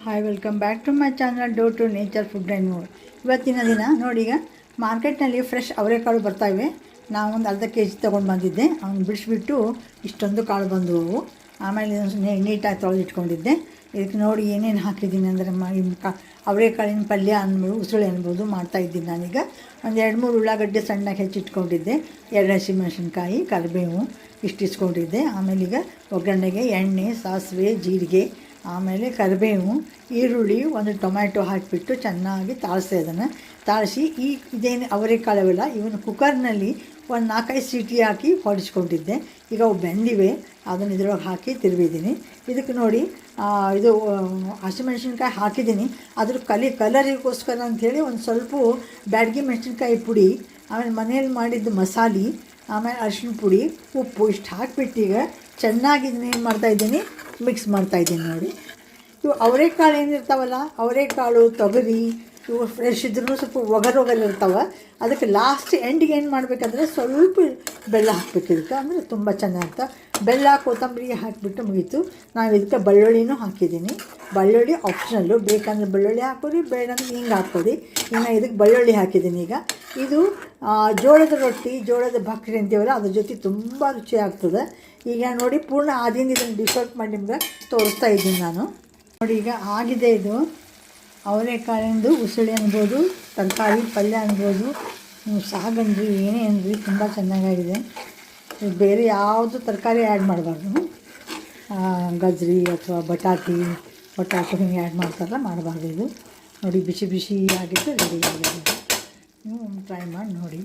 Hi welcome back to my channel dough to nature food and mood ಇವತ್ತಿನ ದಿನ, ನೋಡಿ ಈಗ, ಮಾರ್ಕೆಟ್ನಲ್ಲಿ ಫ್ರೆಶ್ ಅವರೆಕಾಳು ಬರ್ತಾಯಿವೆ ನಾವು ಒಂದು ಅರ್ಧ ಕೆ ಜಿ ತೊಗೊಂಡು ಬಂದಿದ್ದೆ. ಅವ್ನು ಬಿಡಿಸ್ಬಿಟ್ಟು ಇಷ್ಟೊಂದು ಕಾಳು ಬಂದವು ಆಮೇಲೆ ನೀಟಾಗಿ ತೊಳೆದಿಟ್ಕೊಂಡಿದ್ದೆ. ಇದಕ್ಕೆ ನೋಡಿ ಏನೇನು ಹಾಕಿದ್ದೀನಿ ಅಂದರೆ ಕಾ ಅವರೆಕಾಳಿನ ಪಲ್ಯ ಅನ್ಬೋದು, ಉಸುಳಿ ಅನ್ಬೋದು ಮಾಡ್ತಾಯಿದ್ದೀನಿ ನಾನೀಗ. ಒಂದು ಎರಡು ಮೂರು ಉಳ್ಳಾಗಡ್ಡೆ ಸಣ್ಣಗೆ ಹೆಚ್ಚಿಟ್ಕೊಂಡಿದ್ದೆ. ಎರಡು ಹಸಿಮೆಣಸಿನ್ಕಾಯಿ, ಕರಿಬೇವು ಇಷ್ಟಿಸ್ಕೊಂಡಿದ್ದೆ ಆಮೇಲೆ ಈಗ ಒಗ್ಗರಣೆಗೆ ಎಣ್ಣೆ, ಸಾಸಿವೆ, ಜೀರಿಗೆ ಆಮೇಲೆ ಕರಿಬೇವು, ಈರುಳ್ಳಿ, ಒಂದು ಟೊಮ್ಯಾಟೊ ಹಾಕಿಬಿಟ್ಟು ಚೆನ್ನಾಗಿ ತಾಳಿಸಿ ಅದನ್ನು. ತಾಳಿಸಿ ಈ ಇದೇನು ಅವರೆಕಾಳವೆಲ್ಲ ಇವನು ಕುಕ್ಕರ್ನಲ್ಲಿ ಒಂದು ನಾಲ್ಕೈದು ಸೀಟಿ ಹಾಕಿ ಹೊಡಿಸ್ಕೊಂಡಿದ್ದೆ. ಈಗ ಅವು ಬೆಂದಿವೆ, ಅದನ್ನು ಇದ್ರೊಳಗೆ ಹಾಕಿ ತಿರುವಿದ್ದೀನಿ ಇದಕ್ಕೆ ನೋಡಿ ಇದು ಹಸಿಮೆಣಸಿನ್ಕಾಯಿ ಹಾಕಿದ್ದೀನಿ. ಅದ್ರ ಕಲಿ, ಕಲರಿಗೋಸ್ಕರ ಅಂಥೇಳಿ ಒಂದು ಸ್ವಲ್ಪ ಬ್ಯಾಡಗಿ ಮೆಣಸಿನ್ಕಾಯಿ ಪುಡಿ, ಆಮೇಲೆ ಮನೆಯಲ್ಲಿ ಮಾಡಿದ್ದು ಮಸಾಲೆ, ಆಮೇಲೆ ಅರಿಶಿನ ಪುಡಿ, ಉಪ್ಪು ಇಷ್ಟು ಹಾಕಿಬಿಟ್ಟು ಈಗ ಚೆನ್ನಾಗಿ ಇದನ್ನೇನು ಮಾಡ್ತಾಯಿದ್ದೀನಿ ಮಿಕ್ಸ್ ಮಾಡ್ತಾಯಿದ್ದೀನಿ ನೋಡಿ. ಇವು ಅವರೆಕಾಳು ಏನಿರ್ತಾವಲ್ಲ ಅವರೆಕಾಳು ತೊಗರಿ, ಇವು ಫ್ರೆಶ್ ಇದ್ರೂ ಸ್ವಲ್ಪ ಒಗರ್ ಒಗಲಿರ್ತಾವೆ ಇರ್ತಾವೆ. ಅದಕ್ಕೆ ಲಾಸ್ಟ್ ಎಂಡಿಗೆ ಏನು ಮಾಡಬೇಕಂದ್ರೆ ಸ್ವಲ್ಪ ಬೆಲ್ಲ ಹಾಕ್ಬೇಕು ಇದಕ್ಕೆ ಅಂದರೆ ತುಂಬ ಚೆನ್ನಾಗಿರ್ತಾವೆ ಬೆಲ್ಲ, ಕೊತ್ತಂಬರಿ ಹಾಕಿಬಿಟ್ಟು ಮುಗೀತು. ನಾವು ಇದಕ್ಕೆ ಬೆಳ್ಳುಳ್ಳಿನೂ ಹಾಕಿದ್ದೀನಿ. ಬೆಳ್ಳುಳ್ಳಿ ಆಪ್ಷನಲ್ಲು ಬೇಕಂದ್ರೆ ಬೆಳ್ಳುಳ್ಳಿ ಹಾಕೋರಿ, ಬೇಡಂದ್ರೆ ಹಿಂಗೆ ಹಾಕೋರಿ. ಇನ್ನು ಇದಕ್ಕೆ ಬೆಳ್ಳುಳ್ಳಿ ಹಾಕಿದ್ದೀನಿ ಈಗ. ಇದು ಜೋಳದ ರೊಟ್ಟಿ, ಜೋಳದ ಭಕ್ರಿ ಅಂತೀವಲ್ಲ, ಅದ್ರ ಜೊತೆ ತುಂಬ ರುಚಿ ಆಗ್ತದೆ ಈಗ ನೋಡಿ ಪೂರ್ಣ ಆದಿಂದ ಇದನ್ನು ಡಿಸೋಲ್ಟ್ ಮಾಡಿ ನಿಮ್ಗೆ ತೋರಿಸ್ತಾ ಇದ್ದೀನಿ ನಾನು. ನೋಡಿ ಈಗ ಆಗಿದೆ ಇದು. ಅವರೆಕಾಳಿಂದು ಉಸುಳಿ ಅನ್ಬೋದು, ತರಕಾರಿ, ಪಲ್ಯ ಅನ್ಬೋದು. ನೀವು ಸಾಗನ್ರಿ ಏನೇ ಅನ್ರಿ ತುಂಬ ಚೆನ್ನಾಗಾಗಿದೆ. ಬೇರೆ ಯಾವುದು ತರಕಾರಿ ಆ್ಯಡ್ ಮಾಡಬಾರ್ದು. ಗಜ್ರಿ ಅಥವಾ ಬಟಾಟಿ, ಬಟಾಟೆ ಹಿಂಗೆ ಆ್ಯಡ್ ಮಾಡ್ತಾರಲ್ಲ, ಮಾಡಬಾರ್ದು ಇದು. ನೋಡಿ, ಬಿಸಿ ಬಿಸಿ ಆಗಿದ್ದು ರೆಡಿ ಆಗಿದೆ. ನೀವು ಟ್ರೈ ಮಾಡಿ ನೋಡಿ.